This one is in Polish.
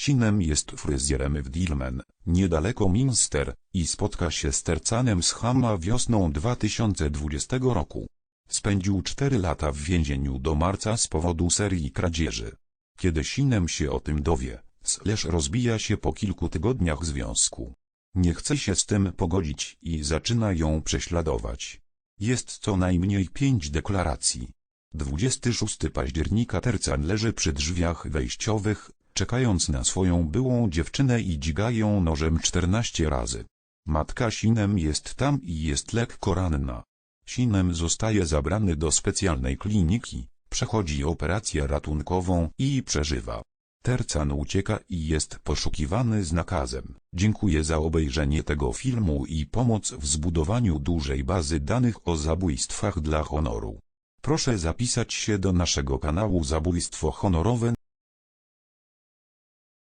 Sinem jest fryzjerem w Dilmen, niedaleko Minster, i spotka się z Tercanem z Hama wiosną 2020 roku. Spędził 4 lata w więzieniu do marca z powodu serii kradzieży. Kiedy Sinem się o tym dowie, Slash rozbija się po kilku tygodniach związku. Nie chce się z tym pogodzić i zaczyna ją prześladować. Jest co najmniej pięć deklaracji. 26 października Tercan leży przy drzwiach wejściowych, czekając na swoją byłą dziewczynę i dźga ją nożem 14 razy. Matka Sinem jest tam i jest lekko ranna. Sinem zostaje zabrany do specjalnej kliniki, przechodzi operację ratunkową i przeżywa. Tercan ucieka i jest poszukiwany z nakazem. Dziękuję za obejrzenie tego filmu i pomoc w zbudowaniu dużej bazy danych o zabójstwach dla honoru. Proszę zapisać się do naszego kanału Zabójstwo Honorowe